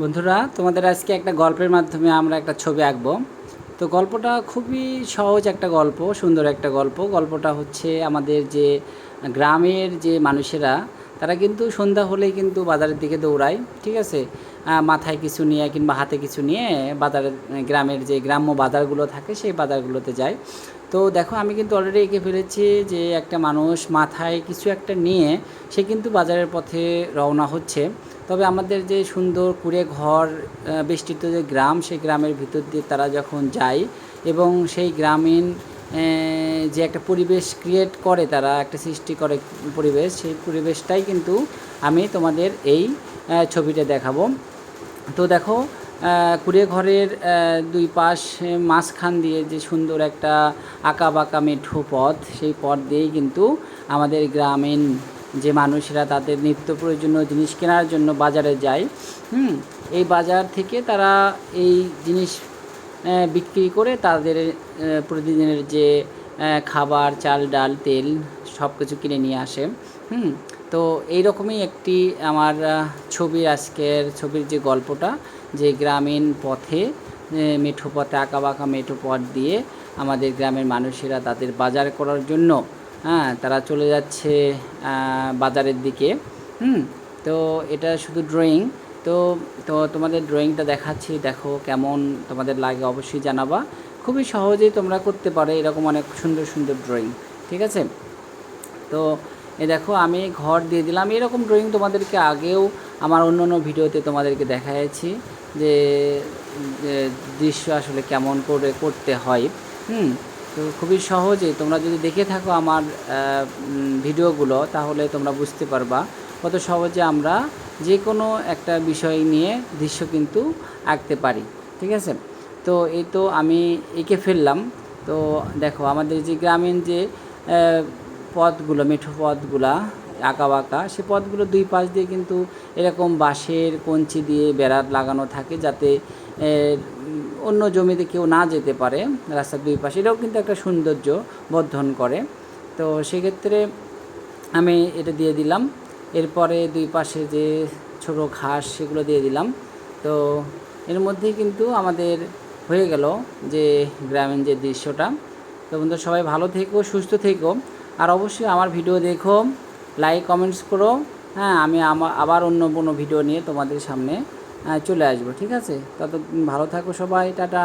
বন্ধুরা, তোমাদের আজকে একটা গল্পের মাধ্যমে আমরা একটা ছবি আঁকবো। তো গল্পটা খুবই সহজ একটা গল্প, সুন্দর একটা গল্প। গল্পটা হচ্ছে আমাদের যে গ্রামের যে মানুষেরা, তারা কিন্তু সন্ধ্যা হলেই কিন্তু বাজারের দিকে দৌড়ায়, ঠিক আছে? মাথায় কিছু নিয়ে কিংবা হাতে কিছু নিয়ে বাজারের গ্রামের যে গ্রাম্য বাজারগুলো থাকে, সেই বাজারগুলোতে যায়। তো দেখো, আমি কিন্তু অলরেডি এঁকে ফেলেছি যে একটা মানুষ মাথায় কিছু একটা নিয়ে সে কিন্তু বাজারের পথে রওনা হচ্ছে। তবে আমাদের যে সুন্দর কুড়ে ঘর বেষ্টিত যে গ্রাম, সেই গ্রামের ভিতর দিয়ে তারা যখন যায় এবং সেই গ্রামীণ যে একটা পরিবেশ ক্রিয়েট করে তারা, একটা সৃষ্টি করে পরিবেশ, সেই পরিবেশটাই কিন্তু আমি তোমাদের এই ছবিটা দেখাবো। তো দেখো কুড়ে ঘরের দুই পাশ মাঝখান দিয়ে যে সুন্দর একটা আঁকা বাঁকা মেঠো পথ, সেই পথ দিয়েই কিন্তু আমাদের গ্রামীণ যে মানুষেরা তাদের নিত্য প্রয়োজনীয় জিনিস কেনার জন্য বাজারে যায় হুম এই বাজার থেকে তারা এই জিনিস বিক্রি করে তাদের প্রতিদিনের যে খাবার চাল ডাল তেল সব কিছু কিনে নিয়ে আসে হুম তো এই রকমই একটি আমার আহ, ছবি আজকের ছবির যে গল্পটা যে গ্রামীণ পথে মেঠো পথে আঁকা বাঁকা মেঠো পথ দিয়ে আমাদের গ্রামের মানুষেরা তাদের বাজার করার জন্য হ্যাঁ তারা চলে যাচ্ছে বাজারের দিকে। হুম, তো এটা শুধু ড্রয়িং তো তো তোমাদের ড্রয়িংটা দেখাচ্ছি, দেখো কেমন তোমাদের লাগে, অবশ্যই জানাবা। খুবই সহজেই তোমরা করতে পারো, এরকম অনেক সুন্দর সুন্দর ড্রয়িং ঠিক আছে? তো, এ দেখো, আমি ঘর দিয়ে দিলাম। এরকম ড্রয়িং তোমাদেরকে আগেও আমার অন্য অন্য ভিডিওতে তোমাদেরকে দেখাইছি যে যে দৃশ্য আসলে কেমন করে করতে হয়। হুম তো খুবই সহজে তোমরা যদি দেখে থাকো আমার ভিডিওগুলো, তাহলে তোমরা বুঝতে পারবা কত সহজে আমরা যে কোনো একটা বিষয় নিয়ে দৃশ্য কিন্তু আঁকতে পারি, ঠিক আছে? তো এই তো আমি এঁকে ফেললাম। তো দেখো, আমাদের যে গ্রামীণ যে পথগুলো, মেঠো পথগুলা, আঁকা বাঁকা, সে পথগুলো দুই পাশ দিয়ে কিন্তু এরকম বাঁশের কঞ্চি দিয়ে বেড়া লাগানো থাকে যাতে অন্য জমিতে কেউ না যেতে পারে রাস্তার দুই পাশে। এটাও কিন্তু একটা সৌন্দর্য বর্ধন করে। তো সেক্ষেত্রে আমি এটা দিয়ে দিলাম। এরপরে দুই পাশে যে ছোটো ঘাস সেগুলো দিয়ে দিলাম। তো এর মধ্যেই কিন্তু আমাদের হয়ে গেল যে গ্রামীণ যে দৃশ্যটা। তো বন্ধু সবাই ভালো থেকো, সুস্থ থেকো। আর অবশ্যই আমার ভিডিও দেখো লাইক কমেন্টস করো। হ্যাঁ আমি, আবার অন্য কোনো ভিডিও নিয়ে তোমাদের সামনে চলে আসব ঠিক আছে? তত ভালো থাকো সবাই টাটা।